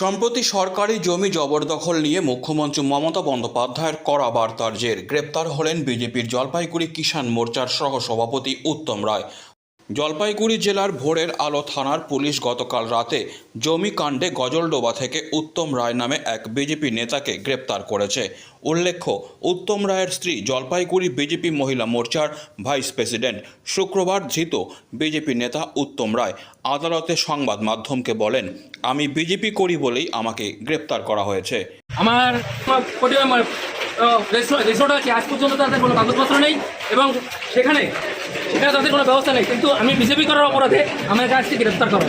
সম্প্রতি সরকারি জমি জবরদখল নিয়ে মুখ্যমন্ত্রী মমতা বন্দ্যোপাধ্যায়ের কড়া বার্তার জের। গ্রেপ্তার হলেন বিজেপির জলপাইগুড়ি কিষাণ মোর্চার সহ সভাপতি উত্তম রায়। জলপাইগুড়ি জেলার ভোরের আলো থানার পুলিশ গতকাল রাতে জমি কাণ্ডে গজলডোবা থেকে উত্তম রায় নামে এক বিজেপি নেতাকে গ্রেপ্তার করেছে। উল্লেখ্য, উত্তম রায়ের স্ত্রী জলপাইগুড়ি বিজেপি মহিলা মোর্চার ভাইস প্রেসিডেন্ট শুক্রবার ধৃত বিজেপি নেতা উত্তম রায় আদালতে সংবাদ মাধ্যমকে বলেন, আমি বিজেপি করি বলেই আমাকে গ্রেপ্তার করা হয়েছে। আমার রিসোর্ট আছে, আজ পর্যন্ত তাদের কোনো কাগজপত্র নেই এবং সেখানে সেখানে তাদের কোনো ব্যবস্থা নেই, কিন্তু আমি বিজেপি করার অপরাধে আমার কাছ গ্রেপ্তার করা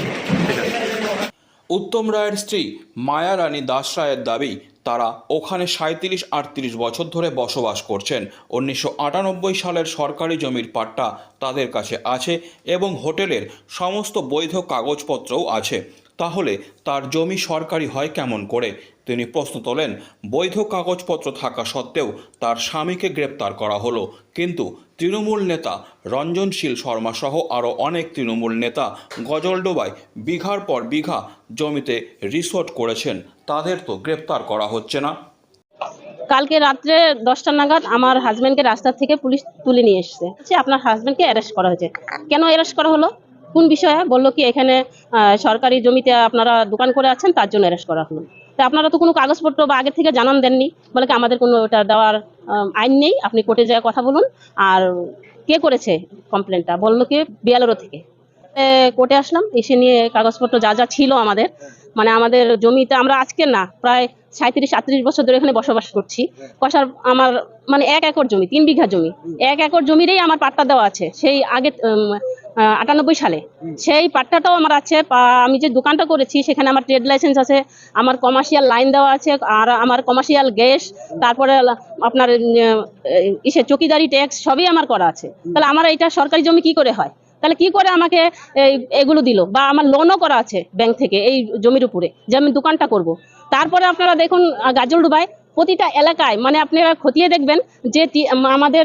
উত্তম রায়ের স্ত্রী মায়া রানী দাস রায়ের দাবি, তারা ওখানে সাঁত্রিশ আটত্রিশ বছর ধরে বসবাস করছেন। উনিশশো আটানব্বই সালের সরকারি জমির পাট্টা তাদের কাছে আছে এবং হোটেলের সমস্ত বৈধ কাগজপত্রও আছে। তাহলে তার জমি সরকারি হয় কেমন করে? তিনি প্রশ্ন তোলেন, বৈধ কাগজপত্র থাকা সত্ত্বেও তার স্বামীকে গ্রেপ্তার করা হলো। কিন্তু তৃণমূল নেতা রঞ্জনশীল শর্মা সহ আরও অনেক তৃণমূল নেতা গজলডোবায় বিঘার পর বিঘা জমিতে রিসোর্ট করেছেন। তাদের তো গ্রেপ্তার করা হচ্ছে না। কালকে রাত্রে দশটা নাগাদ আমার হাজবেন্ডকে রাস্তা থেকে পুলিশ তুলে নিয়ে এসেছে। আপনার হাজবেন্ডকে অ্যারেস্ট করা হয়েছে। কেন অ্যারেস্ট করা হলো? কোন বিষয়ে? বলল কি এখানে সরকারি জমিতে আপনারা দোকান করে আছেন, তার জন্য অ্যারেস্ট করা হলো। তা আপনারা তো কোনো কাগজপত্র বা আগে থেকে জানান দেননি। বলে কি আমাদের কোনো ওটা দেওয়ার আইন নেই। আপনি কোর্টে যায় কথা বলুন। আর কে করেছে কমপ্লেনটা বলল কি বিয়ালেরও থেকে। কোর্টে আসলাম, এসে নিয়ে কাগজপত্র যা যা ছিল আমাদের মানে আমাদের জমিতে আমরা আজকে না, প্রায় সাঁত্রিশ আটত্রিশ বছর ধরে এখানে বসবাস করছি। কষার আমার মানে এক একর জমি, তিন বিঘা জমি। এক একর জমিরই আমার পাট্টা দেওয়া আছে। সেই আগে আটানব্বই সালে। সেই পাট্টাটাও আমার আছে। আমি যে দোকানটা করেছি সেখানে আমার ট্রেড লাইসেন্স আছে আমার কমার্শিয়াল লাইন দেওয়া আছে আর আমার কমার্শিয়াল গ্যাস তারপরে আপনার ইসে চকিদারি ট্যাক্স সবই আমার করা আছে। তাহলে আমার এটা সরকারি জমি কি করে হয়? তাহলে কি করে আমাকে এগুলো দিল? বা আমার লোনও করা আছে ব্যাংক থেকে এই জমির উপরে যে আমি দোকানটা করব। তারপরে আপনারা দেখুন আহ, গাজলডুবায় প্রতিটা এলাকায় মানে আপনারা খতিয়ে দেখবেন যে আমাদের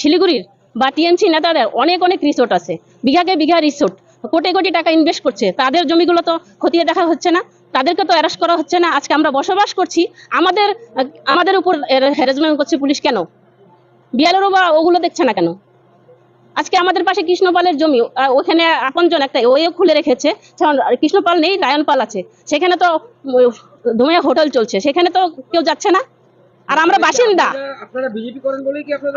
শিলিগুড়ির বা টিএমসি নেতাদের অনেক অনেক রিসোর্ট আছে। বিঘাকে বিঘা রিসোর্ট কোটি কোটি টাকা ইনভেস্ট করছে। তাদের জমিগুলো তো খতিয়ে দেখা হচ্ছে না, তাদেরকে তো অ্যারেস্ট করা হচ্ছে না। আজকে আমরা বসবাস করছি, আমাদের আমাদের উপর হ্যারাসমেন্ট করছে পুলিশ কেন? বিয়ালেরও বা ওগুলো দেখছে না কেন? আজকে আমাদের পাশে কৃষ্ণপালের জমি ওখানে আপনজন একটা ওয়ে খুলে রেখেছে। কৃষ্ণপাল নেই, রায়নপাল আছে। সেখানে তো ধুমে হোটেল চলছে। সেখানে তো কেউ যাচ্ছে না। আর আমরা বাসিন্দা।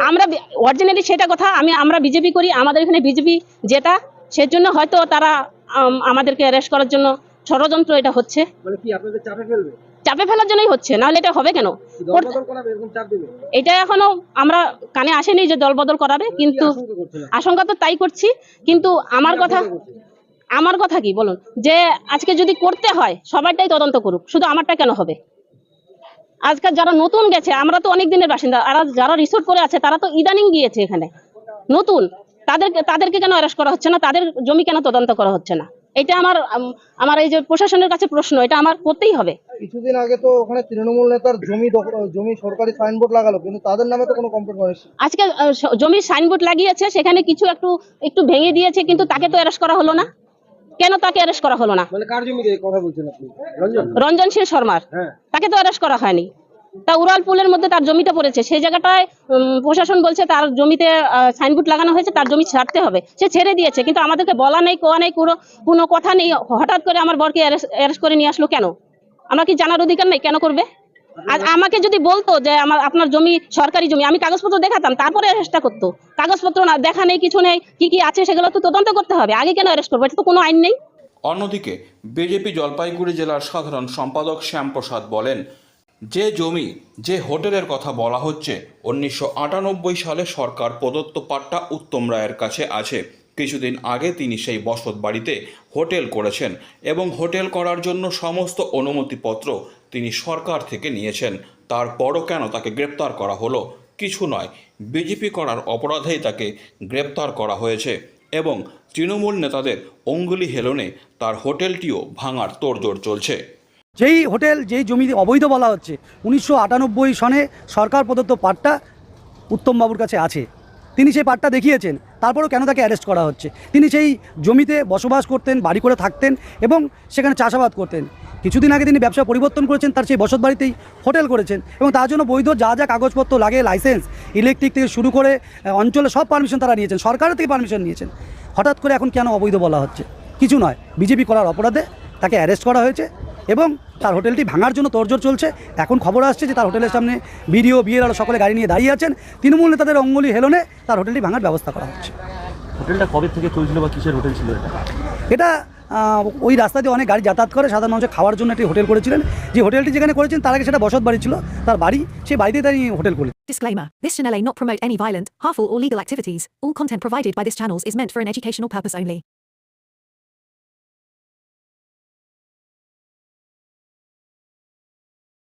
আমরা অরিজিনালি সেটা কথা আমি আমরা বিজেপি করি আমাদের এখানে বিজেপি যেটা সেজন্য হয়তো তারা আমাদেরকে অ্যারেস্ট করার জন্য ষড়যন্ত্র এটা হচ্ছে। মানে চাপে ফেলার জন্যই হচ্ছে নাহলে এটা হবে কেন? এটা এখনও আমরা কানে আসেনি যে দলবদল করাবে কিন্তু আশঙ্কা আশঙ্কা তো তাই করছি কিন্তু আমার কথা আমার কথা কি বলুন? যে আজকে যদি করতে হয় সবারটাই তদন্ত করুক শুধু আমারটা কেন হবে? আজকাল যারা নতুন গেছে আমরা তো অনেক দিনের বাসিন্দা আর যারা রিসোর্ট করে আছে তারা তো ইদানিং গিয়েছে এখানে। নতুন। তাদেরকে তাদেরকে কেন অ্যারেস্ট করা হচ্ছে না? তাদের জমি কেন তদন্ত করা হচ্ছে না? এটা আমার আমার এই যে প্রশাসনের কাছে প্রশ্ন এটা আমার করতেই হবে। কিছুদিন আগে তো ওখানে তৃণমূল নেতার জমি জমি সরকারি সাইনবোর্ড লাগালো কিন্তু তাদের নামে তো কোনো কমপ্লেন করেনি আজকে জমির সাইনবোর্ড লাগিয়েছে সেখানে কিছু একটু একটু ভেঙে দিয়েছে কিন্তু তাকে তো অ্যারেস্ট করা হলো না। কেন তাকে অ্যারেস্ট করা হলো না? মানে কার জমিতে কথা বলছেন আপনি? রঞ্জন। রঞ্জনশীল শর্মার। হ্যাঁ। তাকে তো অ্যারেস্ট করা হয়নি। তা উড়াল পুলের মধ্যে তার জমিটা পড়েছে। সেই জায়গাটায় প্রশাসন বলছে তার জমিতে সাইনবোর্ড লাগানো হয়েছে তার জমি ছাড়তে হবে। সে ছেড়ে দিয়েছে কিন্তু আমাদেরকে বলা নেই কোয়া নেই কোনো কোনো কথা নেই। হঠাৎ করে আমার বরকে অ্যারেস্ট করে নিয়ে আসলো কেন? আমরা কি জানার অধিকার নেই? কেন করবে? আর আমাকে যদি বলতো যে আমার, আপনার জমি, সরকারি জমি, আমি কাগজপত্র দেখাতাম, তারপরে অ্যারেস্টটা করতো। কাগজপত্র না, দেখা নেই, কিছু নেই, কি কি আছে সেগুলো তো তদন্ত করতে হবে। আগে কেন অ্যারেস্ট করব? এটা তো কোনো আইন নেই। অন্যদিকে বিজেপি জলপাইগুড়ি জেলার সাধারণ সম্পাদক শ্যামপ্রসাদ বলেন, যে জমি, যে হোটেলের কথা বলা হচ্ছে, উনিশশো আটানব্বই সালে সরকার প্রদত্ত পাট্টা উত্তম রায়ের কাছে আছে। কিছুদিন আগে তিনি সেই বসত বাড়িতে হোটেল করেছেন এবং হোটেল করার জন্য সমস্ত অনুমতিপত্র তিনি সরকার থেকে নিয়েছেন। তারপরও কেন তাকে গ্রেপ্তার করা হলো? কিছু নয়, বিজেপি করার অপরাধেই তাকে গ্রেপ্তার করা হয়েছে এবং তৃণমূল নেতাদের অঙ্গুলি হেলনে তার হোটেলটিও ভাঙার তোড়জোড় চলছে। যেই হোটেল, যেই জমি অবৈধ বলা হচ্ছে, উনিশশো আটানব্বই সনে সরকার প্রদত্ত পাট্টা উত্তমবাবুর কাছে আছে। তিনি সেই পাটটা দেখিয়েছেন। তারপরেও কেন তাকে অ্যারেস্ট করা হচ্ছে? তিনি সেই জমিতে বসবাস করতেন, বাড়ি করে থাকতেন এবং সেখানে চাষাবাদ করতেন। কিছুদিন আগে তিনি ব্যবসা পরিবর্তন করেছেন, তার সেই বসত বাড়িতেই হোটেল করেছেন এবং তার জন্য বৈধ যা যা কাগজপত্র লাগে লাইসেন্স ইলেকট্রিক থেকে শুরু করে অঞ্চলে সব পারমিশন তারা নিয়েছেন, সরকারের থেকে পারমিশন নিয়েছেন। হঠাৎ করে এখন কেন অবৈধ বলা হচ্ছে? কিছু নয়, বিজেপি করার অপরাধে তাকে অ্যারেস্ট করা হয়েছে। এবং তার হোটেলটি ভাঙার জন্য তোড়জোড় চলছে। এখন খবর আসছে যে তার হোটেলের সামনে বিডিও বিয়ের আরও সকলে গাড়ি নিয়ে দাঁড়িয়ে আছেন। তৃণমূল নেতাদের অঙ্গুলি হেলনে তার হোটেলটি ভাঙার ব্যবস্থা করা হচ্ছে। হোটেলটা কবে থেকে চলছিল বা কিসের হোটেল ছিল এটা? এটা ওই রাস্তা দিয়ে অনেক গাড়ি যাতায়াত করে। সাধারণ মানুষের খাওয়ার জন্য একটি হোটেল করেছিলেন। যে হোটেলটি যেখানে করেছেন তার আগে সেটা বসত বাড়ি ছিল। তার বাড়ি সেই বাড়িতেই তিনি হোটেল করেছেন Disclaimer This channel may not promote any violent, harmful, or legal activities. All content provided by this channel is meant for an educational purpose only.